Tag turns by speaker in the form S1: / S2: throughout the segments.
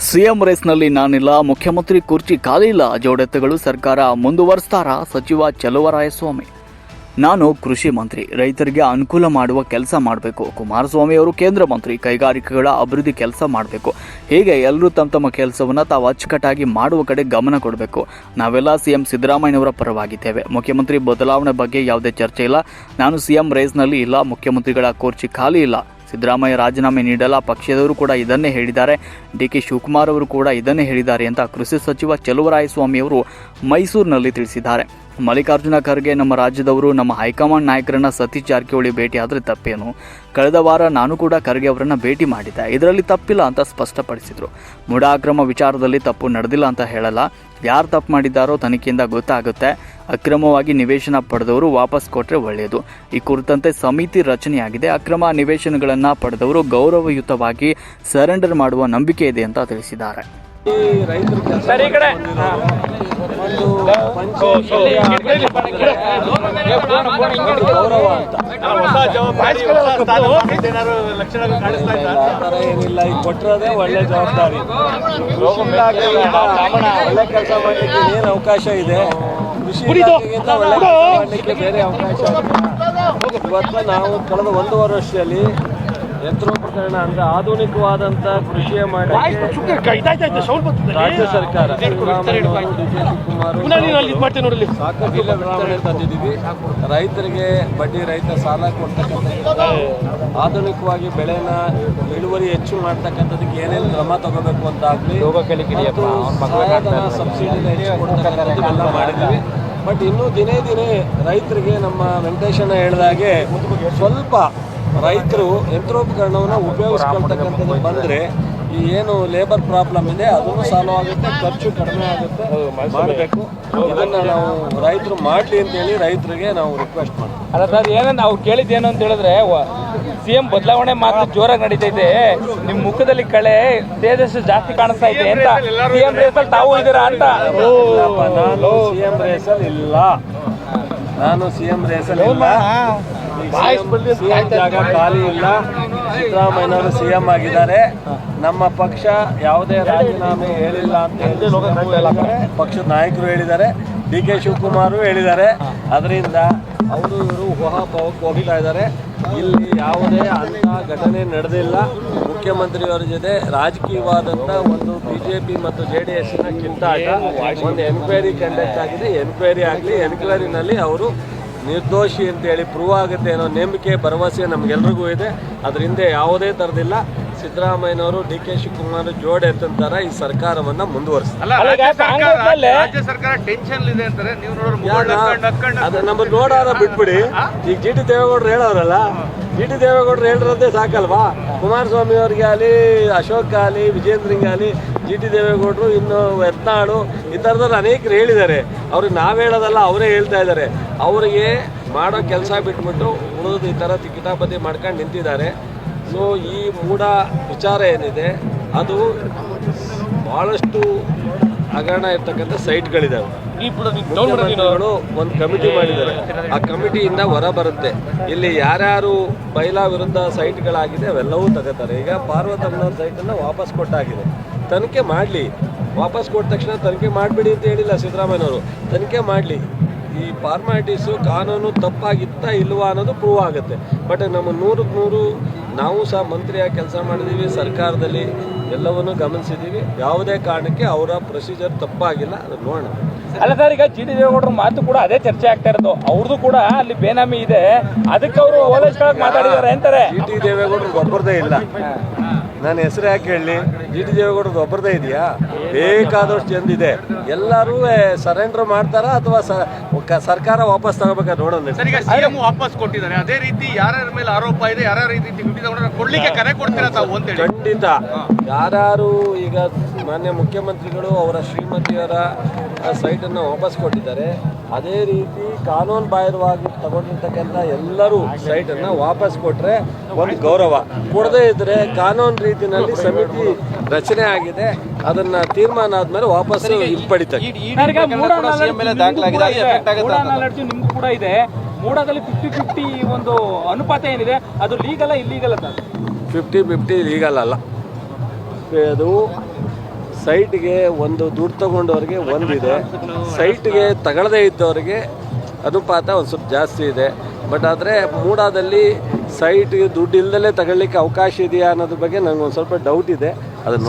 S1: CM ರೇಸ್ನಲ್ಲಿ ನಾನಿಲ್ಲ, ಮುಖ್ಯಮಂತ್ರಿ ಕುರ್ಚಿ ಖಾಲಿ ಇಲ್ಲ, ಜೋಡೆತ್ತಗಳು ಸರ್ಕಾರ ಮುಂದುವರಿಸ್ತಾರ? ಸಚಿವ ಚಲುವರಾಯಸ್ವಾಮಿ. ನಾನು ಕೃಷಿ ಮಂತ್ರಿ, ರೈತರಿಗೆ ಅನುಕೂಲ ಮಾಡುವ ಕೆಲಸ ಮಾಡಬೇಕು. ಕುಮಾರಸ್ವಾಮಿ ಅವರು ಕೇಂದ್ರ ಮಂತ್ರಿ, ಕೈಗಾರಿಕೆಗಳ ಅಭಿವೃದ್ಧಿ ಕೆಲಸ ಮಾಡಬೇಕು. ಹೀಗೆ ಎಲ್ಲರೂ ತಮ್ಮ ತಮ್ಮ ಕೆಲಸವನ್ನು ತಾವು ಅಚ್ಚುಕಟ್ಟಾಗಿ ಮಾಡುವ ಕಡೆ ಗಮನ ಕೊಡಬೇಕು. ನಾವೆಲ್ಲ ಸಿಎಂ ಸಿದ್ದರಾಮಯ್ಯನವರ ಪರವಾಗಿದ್ದೇವೆ. ಮುಖ್ಯಮಂತ್ರಿ ಬದಲಾವಣೆ ಬಗ್ಗೆ ಯಾವುದೇ ಚರ್ಚೆ ಇಲ್ಲ. ನಾನು ಸಿಎಂ ರೇಸ್ನಲ್ಲಿ ಇಲ್ಲ, ಮುಖ್ಯಮಂತ್ರಿಗಳ ಕೋರ್ಚಿ ಖಾಲಿ ಇಲ್ಲ. ಸಿದ್ದರಾಮಯ್ಯ ರಾಜೀನಾಮೆ ನೀಡಲ್ಲ. ಪಕ್ಷದವರು ಕೂಡ ಇದನ್ನೇ ಹೇಳಿದ್ದಾರೆ. ಡಿ ಕೆ ಶಿವಕುಮಾರ್ ಅವರು ಕೂಡ ಇದನ್ನೇ ಹೇಳಿದ್ದಾರೆ ಅಂತ ಕೃಷಿ ಸಚಿವ ಚಲುವರಾಯಸ್ವಾಮಿ ಅವರು ಮೈಸೂರಿನಲ್ಲಿ ತಿಳಿಸಿದ್ದಾರೆ. ಮಲ್ಲಿಕಾರ್ಜುನ ಖರ್ಗೆ ನಮ್ಮ ರಾಜ್ಯದವರು, ನಮ್ಮ ಹೈಕಮಾಂಡ್ ನಾಯಕರನ್ನ ಸತೀಶ್ ಜಾರಕಿಹೊಳಿ ಭೇಟಿ ಆದರೆ ತಪ್ಪೇನು? ಕಳೆದ ವಾರ ನಾನು ಕೂಡ ಖರ್ಗೆ ಅವರನ್ನ ಭೇಟಿ ಮಾಡಿದ್ದೆ. ಇದರಲ್ಲಿ ತಪ್ಪಿಲ್ಲ ಅಂತ ಸ್ಪಷ್ಟಪಡಿಸಿದರು. ಮುಡಾಕ್ರಮ ವಿಚಾರದಲ್ಲಿ ತಪ್ಪು ನಡೆದಿಲ್ಲ ಅಂತ ಹೇಳಲ್ಲ. ಯಾರು ತಪ್ಪು ಮಾಡಿದ್ದಾರೋ ತನಿಖೆಯಿಂದ ಗೊತ್ತಾಗುತ್ತೆ. ಅಕ್ರಮವಾಗಿ ನಿವೇಶನ ಪಡೆದವರು ವಾಪಸ್ ಕೊಟ್ಟರೆ ಒಳ್ಳೆಯದು. ಈ ಕುರಿತಂತೆ ಸಮಿತಿ ರಚನೆಯಾಗಿದೆ. ಅಕ್ರಮ ನಿವೇಶನಗಳನ್ನು ಪಡೆದವರು ಗೌರವಯುತವಾಗಿ ಸರೆಂಡರ್ ಮಾಡುವ ನಂಬಿಕೆ ಇದೆ ಅಂತ ತಿಳಿಸಿದ್ದಾರೆ.
S2: ಗೌರವ ಅಂತ ಏನಿಲ್ಲ ಈಗ ಕೊಟ್ಟಿರೋದೇ ಒಳ್ಳೆ ಜವಾಬ್ದಾರಿ ಒಳ್ಳೆ ಕೆಲಸ ಮಾಡಲಿಕ್ಕೆ ಏನು ಅವಕಾಶ ಇದೆ? ಒಳ್ಳೆ ಬೇರೆ ಅವಕಾಶ ನಾವು ಕಳೆದ ಒಂದೂವರೆ ವರ್ಷದಲ್ಲಿ ಯಂತ್ರೋಪಕರಣ ಅಂದ್ರೆ ಆಧುನಿಕವಾದಂತ ಕೃಷಿಯ ಮಾಡಿ ರಾಜ್ಯ ಸರ್ಕಾರ ಸಾಕಷ್ಟು ಬದಲಾವಣೆ ತಂದಿದ್ದೀವಿ. ರೈತರಿಗೆ ಬಡ್ಡಿ ರೈತ ಸಾಲ ಕೊಡ್ತಕ್ಕಂಥ ಆಧುನಿಕವಾಗಿ ಬೆಳೆನ ಇಳುವರಿ ಹೆಚ್ಚು ಮಾಡ್ತಕ್ಕಂಥದಕ್ಕೆ ಏನೇನು ಕ್ರಮ ತಗೋಬೇಕು ಅಂತ ಆಗಲಿ ಸಬ್ಸಿಡಿನ ಹೆಚ್ಚು ಎಲ್ಲ ಮಾಡಿದ್ದೀವಿ. ಬಟ್ ಇನ್ನೂ ದಿನೇ ದಿನೇ ರೈತರಿಗೆ ನಮ್ಮ ವೆಂಕಟೇಶಣ್ಣ ಹೇಳಿದಾಗೆ ಸ್ವಲ್ಪ ರೈತರು ಯಂತ್ರೋಪಕರಣವನ್ನು ಉಪಯೋಗಿಸ್ಕೊಳ್ತಕ್ಕಂಥದ್ದು ಬಂದರೆ ಈ ಏನು ಲೇಬರ್ ಪ್ರಾಬ್ಲಮ್ ಇದೆ ಅದನ್ನು ಸಾಲ್ವ್ ಆಗುತ್ತೆ ಖರ್ಚು ಕಡಿಮೆ ಆಗುತ್ತೆ. ಮಾಡಬೇಕು. ಇದನ್ನು ನಾವು ರೈತರು ಮಾಡಲಿ ಅಂತೇಳಿ ರೈತರಿಗೆ ನಾವು ರಿಕ್ವೆಸ್ಟ್ ಮಾಡ್ತೀವಿ.
S3: ಅಲ್ಲ ಸರ್ ಏನಂತ ನಾವು ಕೇಳಿದ್ದೇನು ಅಂತ ಹೇಳಿದ್ರೆ ಸಿ ಎಂ ಬದಲಾವಣೆ ಮಾತ್ರ ಜೋರಾಗಿ ನಡೀತೈತೆ. ನಿಮ್ಮ ಮುಖದಲ್ಲಿ ಕಳೆ ತೇಜಸ್ಸು ಜಾಸ್ತಿ ಕಾಣಿಸ್ತಾ ಇದೆ ಅಂತ ಸಿಎಂ ರೇಸಲ್ಲಿ ತಾವು ಇದ್ದೀರಾ. ಅಂತ.
S2: ನಾನು ಸಿ ಎಂ ರೇಸಲ್ಲಿ ಇಲ್ಲ. ನಾನು ಸಿ ಎಂ ರೇಸಲ್ಲಿ ಇಲ್ಲ. ಸಿ ಎಂ ಜಾಗ ಖಾಲಿ ಇಲ್ಲ. ಸಿದ್ದರಾಮಯ್ಯನವರು ಸಿಎಂ ಆಗಿದ್ದಾರೆ. ನಮ್ಮ ಪಕ್ಷ ಯಾವುದೇ ರಾಜೀನಾಮೆ ಹೇಳಿಲ್ಲ ಅಂತ ಹೇಳಿ. ಪಕ್ಷದ ನಾಯಕರು ಹೇಳಿದ್ದಾರೆ. ಡಿ ಕೆ ಶಿವಕುಮಾರು ಹೇಳಿದ್ದಾರೆ. ಅದರಿಂದ ಅವರು ಇವರು ಊಹಾಪೋಹಕ್ಕೆ ಹೋಗ್ತಾ ಇದ್ದಾರೆ. ಇಲ್ಲಿ ಯಾವುದೇ ಅಂಥ ಘಟನೆ ನಡೆದಿಲ್ಲ. ಮುಖ್ಯಮಂತ್ರಿಯವರ ಜೊತೆ ರಾಜಕೀಯವಾದಂಥ ಒಂದು ಬಿ ಜೆ ಪಿ ಮತ್ತು ಜೆ ಡಿ ಎಸ್ನ ಕಿತ್ತಾಟ. ಒಂದು ಎನ್ಕ್ವೈರಿ ಕಂಡಕ್ಟ್ ಆಗಿದೆ. ಎನ್ಕ್ವೈರಿ ಆಗಲಿ ಎನ್ಕ್ವೈರಿನಲ್ಲಿ ಅವರು ನಿರ್ದೋಷಿ ಅಂತೇಳಿ ಪ್ರೂವ್ ಆಗುತ್ತೆ ಅನ್ನೋ ನಂಬಿಕೆ ಭರವಸೆ ನಮಗೆಲ್ರಿಗೂ ಇದೆ. ಅದರಿಂದ ಯಾವುದೇ ಥರದಿಲ್ಲ ಸಿದ್ದರಾಮಯ್ಯನವರು ಡಿ ಕೆ ಶಿವಕುಮಾರ್ ಜೋಡೆ ಎತ್ತಂತಾರ ಈ ಸರ್ಕಾರವನ್ನ ಮುಂದುವರಿಸ್ತಾರೆ.
S3: ಅಲ್ಲ, ಈಗ ಕಾಂಗ್ರೆಸ್ನಲ್ಲಿ
S4: ರಾಜ್ಯ ಸರ್ಕಾರ ಟೆನ್ಷನ್ ಇದೆ ಅಂತಾರೆ. ನೀವು ನೋಡ್ರಿ ಮುಖ
S2: ಯಾರ-
S4: ನಕ್ಕೊಂಡ್ ನಕ್ಕೊಂಡ್.
S2: ಅದು ನಮ್ಮ ನೋಡಾರ ಬಿಟ್ಬಿಡಿ. ಈಗ ಜಿ ಟಿ ದೇವೇಗೌಡರು ಹೇಳೋರಲ್ಲ ಜಿ ಟಿ ದೇವೇಗೌಡರು ಹೇಳಿರೋದೇ ಸಾಕಲ್ವಾ? ಕುಮಾರಸ್ವಾಮಿ ಅವ್ರಿಗೆ ಆಗಲಿ ಅಶೋಕ್ ಆಗಲಿ ವಿಜೇಂದ್ರಿಂಗ್ ಆಗಲಿ ಜಿ ಟಿ ದೇವೇಗೌಡರು ಇನ್ನು ಯತ್ನಾಳು ಈ ಥರದವ್ರು ಅನೇಕರು ಹೇಳಿದ್ದಾರೆ. ಅವ್ರಿಗೆ ನಾವು ಹೇಳೋದಲ್ಲ ಅವರೇ ಹೇಳ್ತಾ ಇದ್ದಾರೆ. ಅವರಿಗೆ ಮಾಡೋ ಕೆಲಸ ಬಿಟ್ಬಿಟ್ಟು ಉಳಿದು ಈ ಥರ ಕಿತಾಪತಿ ಮಾಡ್ಕೊಂಡು ನಿಂತಿದ್ದಾರೆ. ಸೊ ಈ ಮೂಢ ವಿಚಾರ ಏನಿದೆ ಅದು ಭಾಳಷ್ಟು ಹಗರಣ ಇರ್ತಕ್ಕಂಥ ಸೈಟ್ಗಳಿದ್ದಾವೆ ಮುಖ್ಯಮಂತ್ರಿಗಳು ಒಂದು ಕಮಿಟಿ ಮಾಡಿದ್ದಾರೆ. ಆ ಕಮಿಟಿಯಿಂದ ಹೊರ ಬರುತ್ತೆ. ಇಲ್ಲಿ ಯಾರ್ಯಾರು ಬೈಲಾ ವಿರುದ್ಧ ಸೈಟ್ಗಳಾಗಿದೆ ಅವೆಲ್ಲವೂ ತಗೋತಾರೆ. ಈಗ ಪಾರ್ವತಮ್ಮನ ಸೈಟನ್ನು ವಾಪಸ್ ಕೊಟ್ಟಾಗಿದೆ. ತನಿಖೆ ಮಾಡಲಿ. ವಾಪಸ್ ಕೊಟ್ಟ ತಕ್ಷಣ ತನಿಖೆ ಮಾಡಿಬಿಡಿ ಅಂತ ಹೇಳಿಲ್ಲ ಸಿದ್ದರಾಮಯ್ಯನವರು. ತನಿಖೆ ಮಾಡಲಿ. ಈ ಫಾರ್ಮಾಲಿಟೀಸು ಕಾನೂನು ತಪ್ಪಾಗಿತ್ತ ಇಲ್ವಾ ಅನ್ನೋದು ಪ್ರೂವ್ ಆಗುತ್ತೆ. ಬಟ್ ನಮ್ಮ ನೂರಕ್ಕೆ ನೂರು ನಾವು ಸಹ ಮಂತ್ರಿಯಾಗಿ ಕೆಲಸ ಮಾಡಿದ್ದೀವಿ ಸರ್ಕಾರದಲ್ಲಿ ಎಲ್ಲವನ್ನು ಗಮನಿಸಿದ್ದೀವಿ ಯಾವುದೇ ಕಾರಣಕ್ಕೆ ಅವರ ಪ್ರೊಸೀಜರ್ ತಪ್ಪಾಗಿಲ್ಲ ಅದು ನೋಡೋಣ.
S3: ಅಲ್ಲ ಸರ್ ಈಗ ಜಿ ಡಿ ದೇವೇಗೌಡರ ಮಾತು ಕೂಡ ಅದೇ ಚರ್ಚೆ ಆಗ್ತಾ ಇರೋದು. ಅವ್ರದ್ದು ಕೂಡ ಅಲ್ಲಿ ಬೇನಾಮಿ ಇದೆ. ಅದಕ್ಕೆ ಅವರು ಓಲೈಸ್ಕೊಳಕ್ ಮಾತಾಡಿದ್ದಾರೆ ಅಂತಾರೆ.
S2: ಜಿ ಟಿ ದೇವೇಗೌಡರು ಗೊಬ್ಬರದೇ ಇಲ್ಲ. ನಾನು ಹೆಸರು ಯಾಕೆ ಹೇಳಿ? ಜಿ. ಟಿ. ದೇವೇಗೌಡರದ್ದು ಒಬ್ಬರದೇ ಇದೆಯಾ? ಬೇಕಾದಷ್ಟು ಜನದಿದೆ ಎಲ್ಲರೂ ಸರೆಂಡರ್ ಮಾಡ್ತಾರಾ ಅಥವಾ ಸರ್ಕಾರ ವಾಪಸ್ ತಗೋಬೇಕಾ ನೋಡೋಣ
S4: ಸರ್ ಈಗ ಸಿಎಂ ವಾಪಸ್ ಕೊಟ್ಟಿದ್ದಾರೆ. ಅದೇ ರೀತಿ ಯಾರ್ಯಾರ ಮೇಲೆ ಆರೋಪ ಇದೆ ಯಾರ್ಯಾರ ರೀತಿ ಡ್ಯೂಟಿ ತಗೊಂಡ್ರೆ ಕೊಡ್ಲಿಕ್ಕೆ ಕರೆ ಕೊಡ್ತೀರಾ ತಾವು ಅಂತೇಳಿ
S2: ಖಂಡಿತ. ಯಾರು ಈಗ ಮಾನ್ಯ ಮುಖ್ಯಮಂತ್ರಿಗಳು ಅವರ ಶ್ರೀಮತಿಯವರ ಸೈಟನ್ನು ವಾಪಸ್ ಕೊಟ್ಟಿದ್ದಾರೆ ಅದೇ ರೀತಿ ಕಾನೂನು ಬಾಹಿರವಾಗಿ ತಗೊಂಡಿರ್ತಕ್ಕಂಥ ಎಲ್ಲರೂ ಸೈಟನ್ನು ವಾಪಸ್ ಕೊಟ್ರೆ ಒಂದು ಗೌರವ. ಕೊಡದೇ ಇದ್ರೆ ಕಾನೂನು ರೀತಿಯಲ್ಲಿ ಸಮಿತಿ ರಚನೆ ಆಗಿದೆ. ಅದನ್ನ ತೀರ್ಮಾನ ಆದ್ಮೇಲೆ ವಾಪಸ್ ಹಿಂಪಡಿತಾರೆ
S3: ನಿಮ್ಗೂ ಕೂಡ ಇದೆ. ಮೂಡದಲ್ಲಿ ಫಿಫ್ಟಿ ಫಿಫ್ಟಿ ಒಂದು ಅನುಪಾತ ಏನಿದೆ? ಅದು ಲೀಗಲ್ಲ illegal sir
S2: fifty fifty legal ಅಲ್ಲ. ಅದು ಸೈಟ್ಗೆ ಒಂದು ದುಡ್ಡು ತಗೊಂಡವ್ರಿಗೆ ಒಂದಿದೆ ಸೈಟ್ಗೆ ತಗೊಳ್ಳದೇ ಇದ್ದವ್ರಿಗೆ ಅನುಪಾತ ಒಂದು ಸ್ವಲ್ಪ ಜಾಸ್ತಿ ಇದೆ. ಬಟ್ ಆದರೆ ಮೂಡಾದಲ್ಲಿ ಸೈಟ್ಗೆ ದುಡ್ಡು ಇಲ್ದಲೇ ತಗೊಳ್ಳಿಕ್ಕೆ ಅವಕಾಶ ಇದೆಯಾ ಅನ್ನೋದ್ರ ಬಗ್ಗೆ ನಂಗೆ ಒಂದು ಸ್ವಲ್ಪ ಡೌಟ್ ಇದೆ. ಅದನ್ನ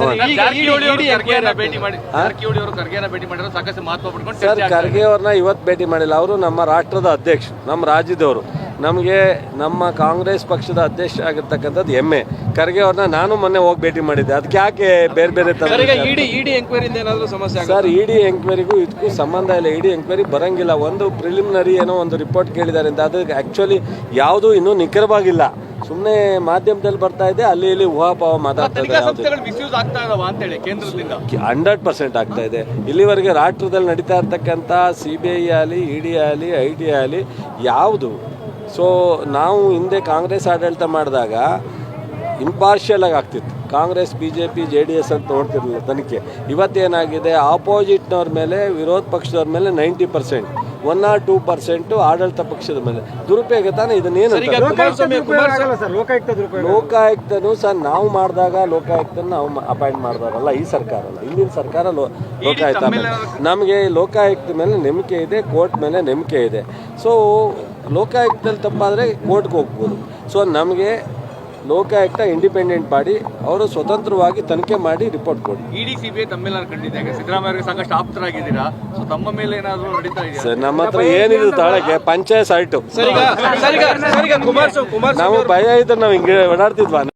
S2: ಸರ್ ಖರ್ಗೆ ಅವ್ರನ್ನ ಇವತ್ತು ಭೇಟಿ ಮಾಡಿಲ್ಲ. ಅವರು ನಮ್ಮ ರಾಷ್ಟ್ರದ ಅಧ್ಯಕ್ಷ ನಮ್ಮ ರಾಜ್ಯದವರು. ನಮಗೆ ನಮ್ಮ ಕಾಂಗ್ರೆಸ್ ಪಕ್ಷದ ಅಧ್ಯಕ್ಷ ಆಗಿರ್ತಕ್ಕಂಥದ್ದು ಹೆಮ್ಮೆ ಖರ್ಗೆ ಅವ್ರನ್ನ ನಾನು ಮೊನ್ನೆ ಹೋಗಿ ಭೇಟಿ ಮಾಡಿದ್ದೆ. ಅದಕ್ಕೆ ಯಾಕೆ ಬೇರೆ ಬೇರೆ
S3: ಸಮಸ್ಯೆ
S2: ಸರ್ ಇಡಿ ಎಂಕ್ವೈರಿಗೂ ಇದಕ್ಕೂ ಸಂಬಂಧ ಇಲ್ಲ. ಇಡಿ ಎಂಕ್ವೈರಿ ಬರಂಗಿಲ್ಲ. ಒಂದು ಪ್ರಿಲಿಮಿನರಿ ಏನೋ ಒಂದು ರಿಪೋರ್ಟ್ ಕೇಳಿದ್ದಾರೆ ಅಂತ. ಅದಕ್ಕೆ ಆ್ಯಕ್ಚುಲಿ ಯಾವುದೂ ಇನ್ನೂ ನಿಖರವಾಗಿಲ್ಲ. ಸುಮ್ಮನೆ ಮಾಧ್ಯಮದಲ್ಲಿ ಬರ್ತಾ ಇದೆ. ಅಲ್ಲಿ ಇಲ್ಲಿ ಊಹಾಪಾವ ಮಾತಾಡ್ತಾ
S4: ತನಿಖಾ
S2: ಇದ್ದಾರೆ
S4: ಸಂಸ್ಥೆಗಳು ಮಿಸ್ಯೂಸ್ ಆಗ್ತಾ ಇದಾವ ಅಂತೇಳಿ ಕೇಂದ್ರದಿಂದ.
S2: ಹಂಡ್ರೆಡ್ ಪರ್ಸೆಂಟ್ ಆಗ್ತಾ ಇದೆ. ಇಲ್ಲಿವರೆಗೆ ರಾಷ್ಟ್ರದಲ್ಲಿ ನಡೀತಾ ಇರ್ತಕ್ಕಂಥ ಸಿ ಬಿ ಐ ಆಗಲಿ ಇ ಡಿ ಆಗಲಿ ಐ ಡಿ ಆಗಲಿ ಯಾವುದು ಸೊ ನಾವು ಹಿಂದೆ ಕಾಂಗ್ರೆಸ್ ಆಡಳಿತ ಮಾಡಿದಾಗ ಇಂಪಾರ್ಷಿಯಲ್ ಆಗಿ ಆಗ್ತಿತ್ತು. Congress B J P J D S ಅಂತ ನೋಡ್ತಿರ್ಲಿಲ್ಲ ತನಿಖೆ. ಇವತ್ತೇನಾಗಿದೆ? ಆಪೋಸಿಟ್ನವ್ರ ಮೇಲೆ ವಿರೋಧ ಪಕ್ಷದವ್ರ ಮೇಲೆ ninety percent one or two percent ಆಡಳಿತ ಪಕ್ಷದ ಮೇಲೆ. ದುರುಪಯೋಗ ತಾನೇ ಇದನ್ನೇನು ಲೋಕಾಯುಕ್ತನು ಸರ್ ನಾವು ಮಾಡಿದಾಗ ಲೋಕಾಯುಕ್ತನ ನಾವು ಅಪಾಯಿಂಟ್ ಮಾಡಿದಾರಲ್ಲ ಈ ಸರ್ಕಾರ ಅಲ್ಲ. ಹಿಂದಿನ ಸರ್ಕಾರ ಲೋ- ಲೋಕಾಯುಕ್ತ ಮೇಲೆ. ನಮಗೆ ಲೋಕಾಯುಕ್ತ ಮೇಲೆ ನಂಬಿಕೆ ಇದೆ ಕೋರ್ಟ್ ಮೇಲೆ ನಂಬಿಕೆ ಇದೆ. ಸೊ ಲೋಕಾಯುಕ್ತದಲ್ಲಿ ತಪ್ಪಾದರೆ ಕೋರ್ಟ್ಗೆ ಹೋಗ್ಬೋದು. ಸೊ ನಮಗೆ ಲೋಕಾಯುಕ್ತ ಇಂಡಿಪೆಂಡೆಂಟ್ ಬಾಡಿ ಅವರು ಸ್ವತಂತ್ರವಾಗಿ ತನಿಖೆ ಮಾಡಿ ರಿಪೋರ್ಟ್ ಕೊಡಿ.
S4: ಇಡಿ ಸಿಬಿಐ ಬಿ ಕಂಡಿದೆ. ಕಂಡಿದ್ದಾಗ ಸಿದ್ದರಾಮಯ್ಯ ಸಾಕಷ್ಟು ಆಪ್ತರಾಗಿದ್ದೀರಾ? ಸೊ ತಮ್ಮ ಮೇಲೆ ಏನಾದರೂ ನಡೀತಾ ಇದೆ
S2: ಸರ್ ನಮ್ಮ ಹತ್ರ ಏನಿದೆ ತಾಳಕ್ಕೆ? ಪಂಚಾಯತ್ ಸೈಟು ನಾವು ಭಯ ಇದ್ರೆ ನಾವು ಹಿಂಗೆ ಓಡಾಡ್ತಿದ್ವಾ?